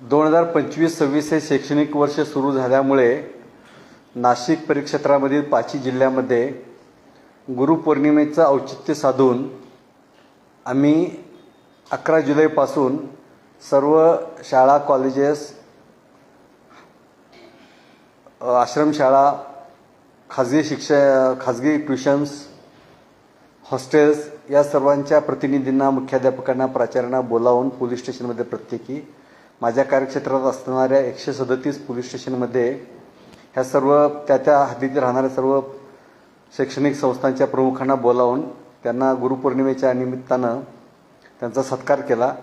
दोन हजार पंचवीस सव्वीस हे शैक्षणिक वर्ष सुरू झाल्यामुळे नाशिक परिक्षेत्रामधील पाचही जिल्ह्यामध्ये गुरुपौर्णिमेचं औचित्य साधून आम्ही अकरा जुलैपासून सर्व शाळा कॉलेजेस आश्रमशाळा खाजगी शिक्ष खाजगी ट्युशन्स हॉस्टेल्स या सर्वांच्या प्रतिनिधींना मुख्याध्यापकांना प्राचार्यांना बोलावून पोलीस स्टेशनमध्ये प्रत्येकी माझ्या कार्यक्षेत्रात असणाऱ्या एकशे सदतीस पोलीस स्टेशनमध्ये ह्या सर्व त्या त्या हद्दीत राहणाऱ्या सर्व शैक्षणिक संस्थांच्या प्रमुखांना बोलावून त्यांना गुरुपौर्णिमेच्या निमित्तानं त्यांचा सत्कार केला.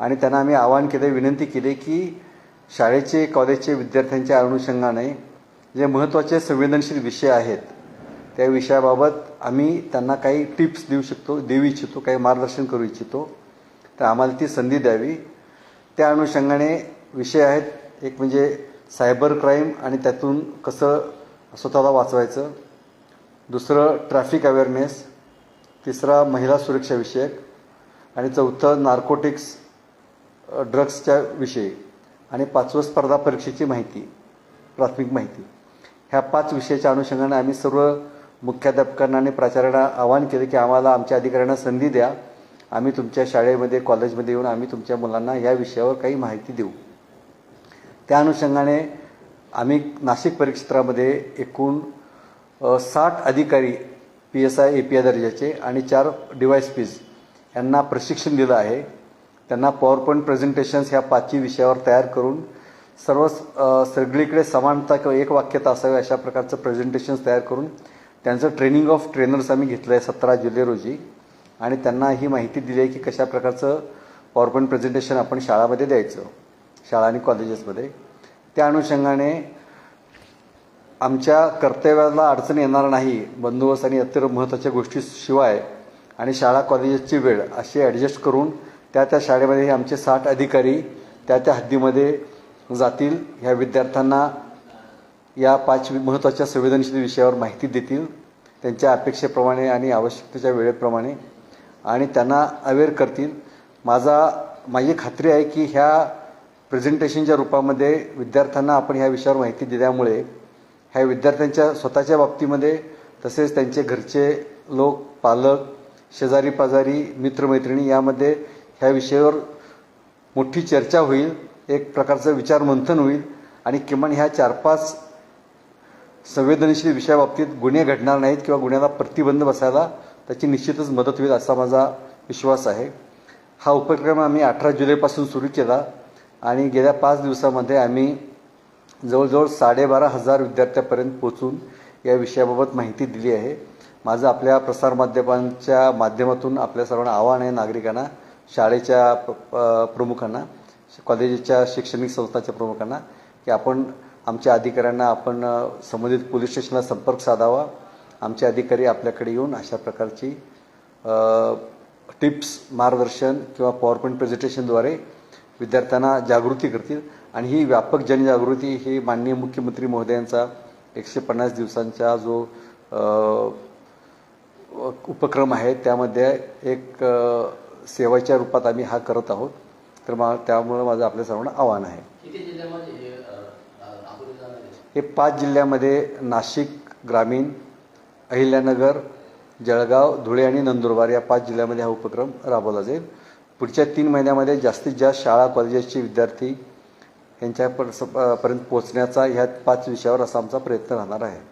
आणि त्यांना आम्ही आवाहन केले विनंती केली की शाळेचे कॉलेजचे विद्यार्थ्यांच्या अनुषंगाने जे महत्त्वाचे संवेदनशील विषय आहेत त्या विषयाबाबत आम्ही त्यांना काही टिप्स देऊ शकतो देऊ इच्छितो काही मार्गदर्शन करू इच्छितो. तर आम्हाला ती संधी द्यावी. त्या अनुषंगाने विषय आहेत. एक म्हणजे सायबर क्राईम आणि त्यातून कसं स्वतःला वाचवायचं. दुसरं ट्रॅफिक अवेअरनेस. तिसरा महिला सुरक्षाविषयक आणि चौथं नार्कोटिक्स ड्रग्सच्या विषयी. आणि पाचवं स्पर्धा परीक्षेची माहिती प्राथमिक माहिती. ह्या पाच विषयाच्या अनुषंगाने आम्ही सर्व मुख्याध्यापकांना आणि प्राचार्यांना आवाहन केले की आम्हाला आमच्या अधिकाऱ्यांना संधी द्या. आम्ही तुमच्या शाळेमध्ये कॉलेजमध्ये येऊन आम्ही तुमच्या मुलांना या विषयावर काही माहिती देऊ. त्या अनुषंगाने आम्ही नाशिक परिक्षेत्रामध्ये एकूण साठ अधिकारी P S I A P I दर्जाचे आणि चार डिवाईस पीज यांना प्रशिक्षण दिलं आहे. त्यांना पॉवर पॉईंट प्रेझेंटेशन्स ह्या पाचही विषयावर तयार करून सर्व सगळीकडे समानता किंवा एक वाक्यता असावी अशा प्रकारचं प्रेझेंटेशन्स तयार करून त्यांचं ट्रेनिंग ऑफ ट्रेनर्स आम्ही घेतलं आहे सतरा जुलै रोजी. आणि त्यांना ही माहिती दिली आहे की कशा प्रकारचं पॉवर पॉईंट प्रेझेंटेशन आपण शाळामध्ये द्यायचं शाळा आणि कॉलेजेसमध्ये त्या अनुषंगाने आमच्या कर्तव्याला अडचण येणार नाही बंदोबस्त आणि इतर महत्त्वाच्या गोष्टीशिवाय आणि शाळा कॉलेजेसची वेळ अशी ॲडजस्ट करून त्या त्या शाळेमध्ये हे आमचे साठ अधिकारी त्या त्या हद्दीमध्ये जातील ह्या विद्यार्थ्यांना या पाच महत्त्वाच्या संवेदनशील विषयावर माहिती देतील. त्यांच्या अपेक्षेप्रमाणे आणि आवश्यकतेच्या वेळेप्रमाणे आणि त्यांना अवेअर करतील. माझा माझी खात्री आहे की ह्या प्रेझेंटेशनच्या रूपामध्ये विद्यार्थ्यांना आपण ह्या विषयावर माहिती दिल्यामुळे ह्या विद्यार्थ्यांच्या स्वतःच्या बाबतीमध्ये तसेच त्यांचे घरचे लोक पालक शेजारी पाजारी मित्रमैत्रिणी यामध्ये ह्या विषयावर मोठी चर्चा होईल एक प्रकारचं विचार मंथन होईल आणि किमान ह्या चार पाच संवेदनशील विषयाबाबतीत गुन्हे घडणार नाहीत किंवा गुन्ह्याला प्रतिबंध बसायला त्याची निश्चितच मदत होईल असा माझा विश्वास आहे. हा उपक्रम आम्ही अठरा जुलैपासून सुरू केला आणि गेल्या पाच दिवसामध्ये आम्ही जवळजवळ साडेबारा हजार विद्यार्थ्यापर्यंत पोचून या विषयाबाबत माहिती दिली आहे. माझं आपल्या प्रसारमाध्यमांच्या माध्यमातून आपल्या सर्वांना आव्हान आहे नागरिकांना शाळेच्या प- प्रमुखांना कॉलेजच्या शैक्षणिक संस्थांच्या प्रमुखांना की आपण आमच्या अधिकाऱ्यांना आपण संबंधित पोलीस स्टेशनला संपर्क साधावा. आमचे अधिकारी आपल्याकडे येऊन अशा प्रकारची टिप्स मार्गदर्शन किंवा पॉवर पॉईंट प्रेझेंटेशनद्वारे विद्यार्थ्यांना जागृती करतील. आणि ही व्यापक जनजागृती ही माननीय मुख्यमंत्री महोदयांचा एकशे पन्नास दिवसांचा जो उपक्रम आहे त्यामध्ये एक सेवाच्या रूपात आम्ही हा करत आहोत. तर मा त्यामुळं माझं आपल्या सर्वांना आव्हान आहे. हे पाच जिल्ह्यामध्ये नाशिक ग्रामीण अहिल्यानगर जळगाव धुळे आणि नंदुरबार या पाच जिल्ह्यामध्ये हा उपक्रम राबवला जाईल. पुढच्या तीन महिन्यामध्ये जास्तीत जास्त शाळा कॉलेजेसचे विद्यार्थी यांच्या पर- स- पर्यंत पोहोचण्याचा ह्या पाच विषयावर असा आमचा प्रयत्न राहणार आहे.